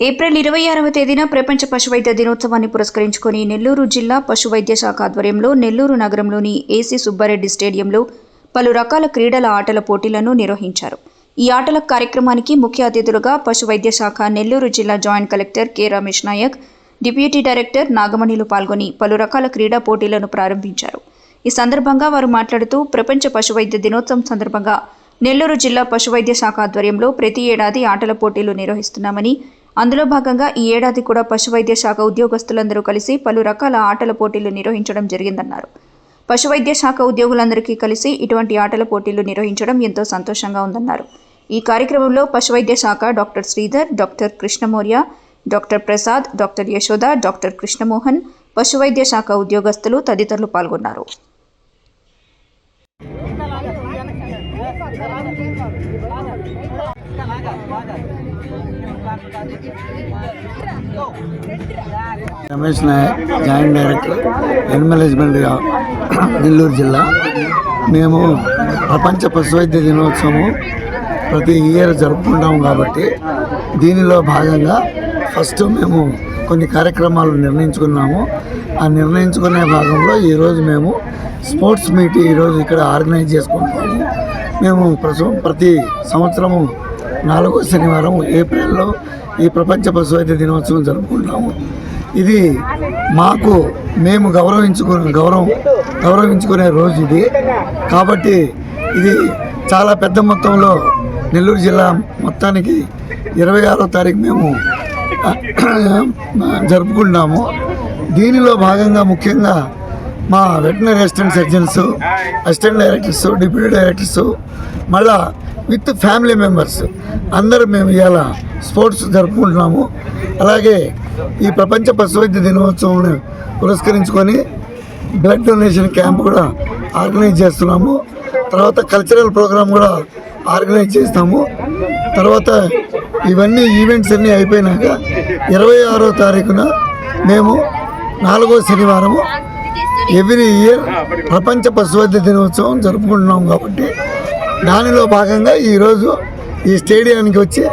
April ఇరవై ఆరవ తేదీన ప్రపంచ పశువైద్య దినోత్సవాన్ని పురస్కరించుకొని నెల్లూరు జిల్లా పశువైద్య శాఖ ఆధ్వర్యంలో నెల్లూరు నగరంలోని ఏసీ సుబ్బారెడ్డి స్టేడియంలో పలు రకాల క్రీడల ఆటల పోటీలను నిర్వహించారు. ఈ ఆటల కార్యక్రమానికి ముఖ్య అతిథులుగా పశువైద్య శాఖ నెల్లూరు జిల్లా joint collector K Ramesh Naik deputy director నాగమణిలు పాల్గొని పలు రకాల క్రీడా పోటీలను ప్రారంభించారు. ఈ సందర్భంగా వారు మాట్లాడుతూ ప్రపంచ పశువైద్య దినోత్సవం సందర్భంగా నెల్లూరు జిల్లా పశువైద్య శాఖ ఆధ్వర్యంలో ప్రతి ఏడాది ఆటల పోటీలు నిర్వహిస్తున్నామని అందులో భాగంగా ఈ ఏడాది కూడా పశువైద్య శాఖ ఉద్యోగస్తులందరూ కలిసి పలు రకాల ఆటల పోటీలు నిర్వహించడం జరిగిందన్నారు. పశువైద్య శాఖ ఉద్యోగులందరికీ కలిసి ఇటువంటి ఆటల పోటీలు నిర్వహించడం ఎంతో సంతోషంగా ఉందన్నారు. ఈ కార్యక్రమంలో పశువైద్య శాఖ doctor Sridhar doctor Krishnamaurya doctor Prasad doctor Yashoda doctor Krishnamohan పశువైద్య శాఖ ఉద్యోగస్తులు తదితరులు పాల్గొన్నారు. Ramesh Naik joint director animal Nellore జిల్లా. మేము ప్రపంచ పశువైద్య దినోత్సవం ప్రతి ఇయర్ జరుపుకుంటాం కాబట్టి దీనిలో భాగంగా ఫస్ట్ మేము కొన్ని కార్యక్రమాలు నిర్ణయించుకున్నాము. ఆ నిర్ణయించుకునే భాగంలో ఈరోజు మేము స్పోర్ట్స్ మీట్ ఈరోజు ఇక్కడ ఆర్గనైజ్ చేసుకుంటాము మేము ప్రతి సంవత్సరము నాలుగో శనివారం ఏప్రిల్లో ఈ ప్రపంచ పశువైద్య దినోత్సవం జరుపుకుంటాము ఇది మాకు మేము గౌరవించుకునే గౌరవం గౌరవించుకునే రోజు ఇది. కాబట్టి ఇది చాలా పెద్ద మొత్తంలో నెల్లూరు జిల్లా మొత్తానికి ఇరవై ఆరో తారీఖు మేము జరుపుకుంటున్నాము. దీనిలో భాగంగా ముఖ్యంగా మా veterinary assistant surgeons assistant directors deputy directors మళ్ళా విత్ ఫ్యామిలీ మెంబర్స్ అందరూ మేము ఇవాళ స్పోర్ట్స్ జరుపుకుంటున్నాము. అలాగే ఈ ప్రపంచ పశువైద్య దినోత్సవం పురస్కరించుకొని బ్లడ్ డొనేషన్ క్యాంప్ కూడా ఆర్గనైజ్ చేస్తున్నాము. తర్వాత కల్చరల్ ప్రోగ్రామ్ కూడా ఆర్గనైజ్ చేస్తాము. తర్వాత ఇవన్నీ ఈవెంట్స్ అన్నీ అయిపోయినాక ఇరవై ఆరో తారీఖున మేము నాలుగో శనివారము ఎవ్రీ ఇయర్ ప్రపంచ పశువైద్య దినోత్సవం జరుపుకుంటున్నాం కాబట్టి దానిలో భాగంగా ఈరోజు ఈ స్టేడియానికి వచ్చి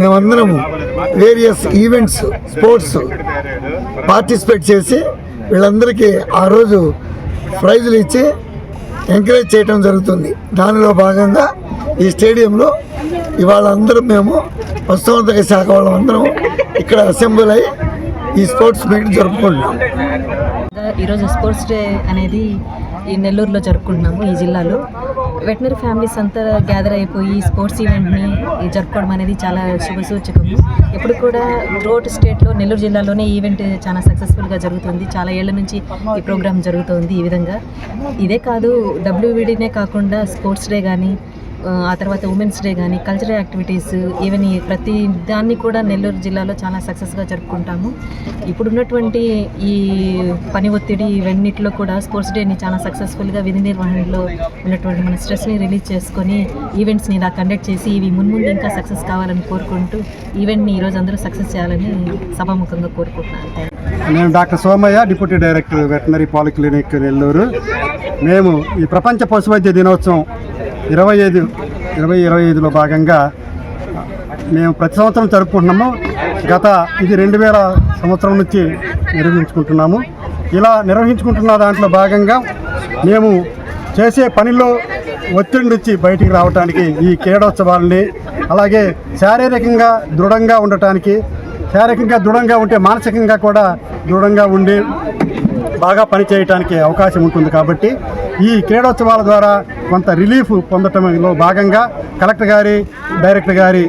మేమందరము వేరియస్ ఈవెంట్స్ స్పోర్ట్స్ పార్టిసిపేట్ చేసి వీళ్ళందరికీ ఆ రోజు ప్రైజులు ఇచ్చి ఎంకరేజ్ చేయడం జరుగుతుంది. దానిలో భాగంగా ఈ స్టేడియంలో ఇవాళ అందరం మేము పశుసంవర్ధక శాఖ వాళ్ళందరం ఇక్కడ అసెంబ్లీ అయ్యి ఈ స్పోర్ట్స్ మీట్ జరుపుకుంటున్నాం. ఈరోజు స్పోర్ట్స్ డే అనేది ఈ నెల్లూరులో జరుపుకుంటున్నాము ఈ జిల్లాలో. వెటనరీ ఫ్యామిలీస్ అంతా గ్యాదర్ అయిపోయి స్పోర్ట్స్ ఈవెంట్ని జరుపుకోవడం అనేది చాలా శుభసూచకము ఇప్పుడు కూడా త్రోట్ స్టేట్లో నెల్లూరు జిల్లాలోనే ఈవెంట్ చాలా సక్సెస్ఫుల్గా జరుగుతుంది. చాలా ఏళ్ళ నుంచి ఈ ప్రోగ్రామ్ జరుగుతుంది ఈ విధంగా. ఇదే కాదు డబ్ల్యూబీడీనే కాకుండా స్పోర్ట్స్ డే కానీ ఆ తర్వాత ఉమెన్స్ డే కానీ కల్చరల్ యాక్టివిటీస్ ఈవెన్ ప్రతి దాన్ని కూడా నెల్లూరు జిల్లాలో చాలా సక్సెస్గా జరుపుకుంటాము. ఇప్పుడున్నటువంటి ఈ పని ఒత్తిడి ఇవన్నిటిలో కూడా స్పోర్ట్స్ డేని చాలా సక్సెస్ఫుల్గా విధి నిర్వహణలో ఉన్నటువంటి మన స్ట్రెస్ని రిలీజ్ చేసుకొని ఈవెంట్స్ని ఇలా కండక్ట్ చేసి ఇవి మున్ముందు ఇంకా సక్సెస్ కావాలని కోరుకుంటూ ఈవెంట్ని ఈరోజు అందరూ సక్సెస్ చేయాలని సభాముఖంగా కోరుకుంటున్నాను. నేను doctor Somaiah deputy director veterinary polyclinic Nellore. మేము ఈ ప్రపంచ పశువైద్య దినోత్సవం ఇరవై ఐదు ఇరవై ఇరవై ఐదులో భాగంగా మేము ప్రతి సంవత్సరం జరుపుకుంటున్నాము. గత ఇది రెండు వేల సంవత్సరం నుంచి నిర్వహించుకుంటున్నాము. ఇలా నిర్వహించుకుంటున్న దాంట్లో భాగంగా మేము చేసే పనిలో ఒత్తిడి నుంచి బయటికి రావడానికి ఈ క్రీడోత్సవాలని అలాగే శారీరకంగా దృఢంగా ఉండటానికి శారీరకంగా దృఢంగా ఉంటే మానసికంగా కూడా దృఢంగా ఉండి బాగా పనిచేయటానికి అవకాశం ఉంటుంది కాబట్టి ఈ క్రీడోత్సవాల ద్వారా కొంత రిలీఫ్ పొందటంలో భాగంగా కలెక్టర్ గారి డైరెక్టర్ గారి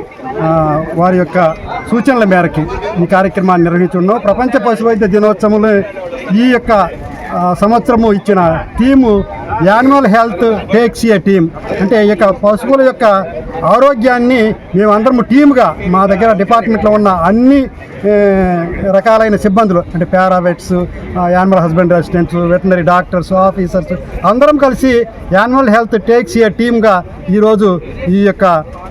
వారి యొక్క సూచనల మేరకి ఈ కార్యక్రమాన్ని నిర్వహించున్నాం. ప్రపంచ పశువైద్య దినోత్సవంలో ఈ యొక్క సంవత్సరము ఇచ్చిన team animal health takes a team అంటే ఈ యొక్క పశువుల యొక్క ఆరోగ్యాన్ని మేమందరము టీమ్గా మా దగ్గర డిపార్ట్మెంట్లో ఉన్న అన్ని రకాలైన సిబ్బందులు అంటే paravets animal husbandry assistants veterinary doctors officers అందరం కలిసి యానిమల్ హెల్త్ టేక్స్ ఏ టీమ్గా ఈరోజు ఈ యొక్క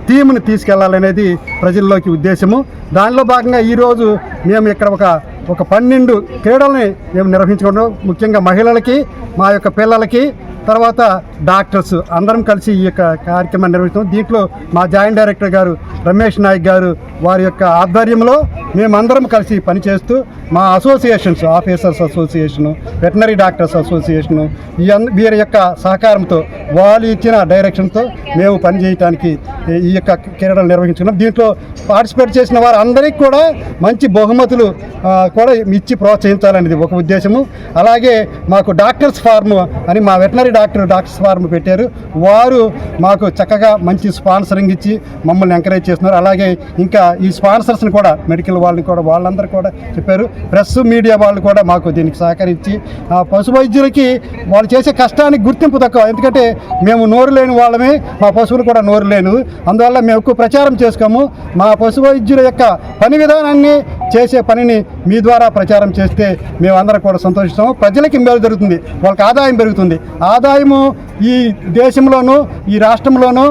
టీంని తీసుకెళ్ళాలనేది ప్రజల్లోకి ఉద్దేశము. దానిలో భాగంగా ఈరోజు మేము ఇక్కడ ఒక ఒక పన్నెండు క్రీడల్ని మేము నిర్వహించుకుంటాం ముఖ్యంగా మహిళలకి మా యొక్క పిల్లలకి తర్వాత డాక్టర్స్ అందరం కలిసి ఈ యొక్క కార్యక్రమాన్ని నిర్వహిస్తాం దీంట్లో మా జాయింట్ డైరెక్టర్ గారు రమేష్ నాయక్ గారు వారి యొక్క ఆధ్వర్యంలో మేమందరం కలిసి పనిచేస్తూ మా associations officers association veterinary doctors association ఈ వీరి యొక్క సహకారంతో వాళ్ళు ఇచ్చిన డైరెక్షన్తో మేము పనిచేయటానికి ఈ- ఈ యొక్క క్రీడలు నిర్వహించుకున్నాం. దీంట్లో పార్టిసిపేట్ చేసిన వారు అందరికీ కూడా మంచి బహుమతులు కూడా ఇచ్చి ప్రోత్సహించాలనేది ఒక ఉద్దేశము. అలాగే మాకు డాక్టర్స్ ఫార్మ్ అని మా వెటనరీ డాక్టర్ డాక్టర్స్ ఫార్మ్ పెట్టారు. వారు మాకు చక్కగా మంచి స్పాన్సరింగ్ ఇచ్చి మమ్మల్ని ఎంకరేజ్ చేస్తున్నారు. అలాగే ఇంకా ఈ స్పాన్సర్స్ని కూడా మెడికల్ వాళ్ళని కూడా వాళ్ళందరూ కూడా చెప్పారు. ప్రెస్ మీడియా వాళ్ళు కూడా మాకు దీనికి సహకరించి ఆ పశు వైద్యులకి వాళ్ళు చేసే కష్టానికి గుర్తింపు తక్కువ. ఎందుకంటే మేము నోరు లేని వాళ్ళమే మా పశువులు కూడా నోరు లేను అందువల్ల మేము ఎక్కువ ప్రచారం చేసుకోము. మా పశు వైద్యుల యొక్క పని విధానాన్ని చేసే పనిని మీ ద్వారా ప్రచారం చేస్తే మేమందరం కూడా సంతోషిస్తాము. ప్రజలకి మేలు జరుగుతుంది. వాళ్ళకి ఆదాయం పెరుగుతుంది. ఆదాయము ఈ దేశంలోనూ ఈ రాష్ట్రంలోనూ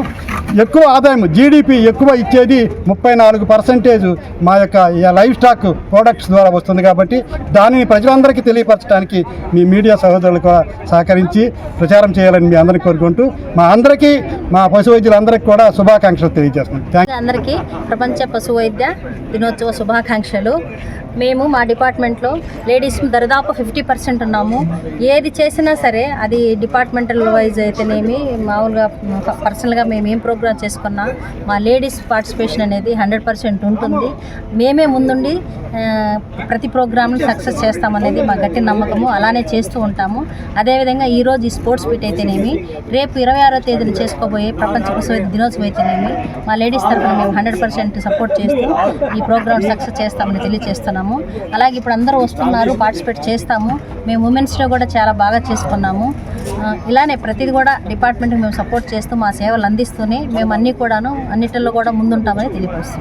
ఎక్కువ ఆదాయం జీడిపి ఎక్కువ ఇచ్చేది ముప్పై నాలుగు పర్సెంటేజ్ మా యొక్క లైవ్ స్టాక్ ప్రోడక్ట్స్ ద్వారా వస్తుంది కాబట్టి దానిని ప్రజలందరికీ తెలియపరచడానికి మీ మీడియా సహోదరులకు సహకరించి ప్రచారం చేయాలని మీ అందరికీ కోరుకుంటూ మా అందరికీ మా పశు వైద్యులందరికీ కూడా శుభాకాంక్షలు తెలియజేస్తున్నాం. అందరికీ ప్రపంచ పశు వైద్య దినోత్సవ శుభాకాంక్షలు. మేము మా డిపార్ట్మెంట్లో లేడీస్ దరిదాపు ఫిఫ్టీ పర్సెంట్ ఉన్నాము. ఏది చేసినా సరే అది డిపార్ట్మెంటల్ వైజ్ అయితేనేమి మామూలుగా పర్సనల్గా మేము ఏం ప్రోగ్రామ్ చేసుకున్నా మా లేడీస్ పార్టిసిపేషన్ అనేది హండ్రెడ్ పర్సెంట్ ఉంటుంది. మేమే ముందుండి ప్రతి ప్రోగ్రామ్ని సక్సెస్ చేస్తామనేది మా గట్టి నమ్మకము. అలానే చేస్తూ ఉంటాము. అదేవిధంగా ఈరోజు ఈ స్పోర్ట్స్ మీట్ అయితేనేమి రేపు ఇరవై ఆరో తేదీన చేసుకోబోయే ప్రపంచ పశు దినోత్సవం అయితేనేమి మా లేడీస్ తరఫున మేము హండ్రెడ్ పర్సెంట్ సపోర్ట్ చేస్తూ ఈ ప్రోగ్రామ్ సక్సెస్ చేస్తామని తెలియజేస్తున్నాము. అలాగే ఇప్పుడు అందరూ వస్తున్నారు పార్టిసిపేట్ చేస్తాము. మేము ఉమెన్స్ డే కూడా చాలా బాగా చేసుకున్నాము. ఇలానే ప్రతిది కూడా డిపార్ట్మెంట్కి మేము సపోర్ట్ చేస్తూ మా సేవలు అందిస్తూనే మేము అన్నీ కూడాను అన్నిటిలో కూడా ముందుంటామని తెలియపరుస్తున్నాం.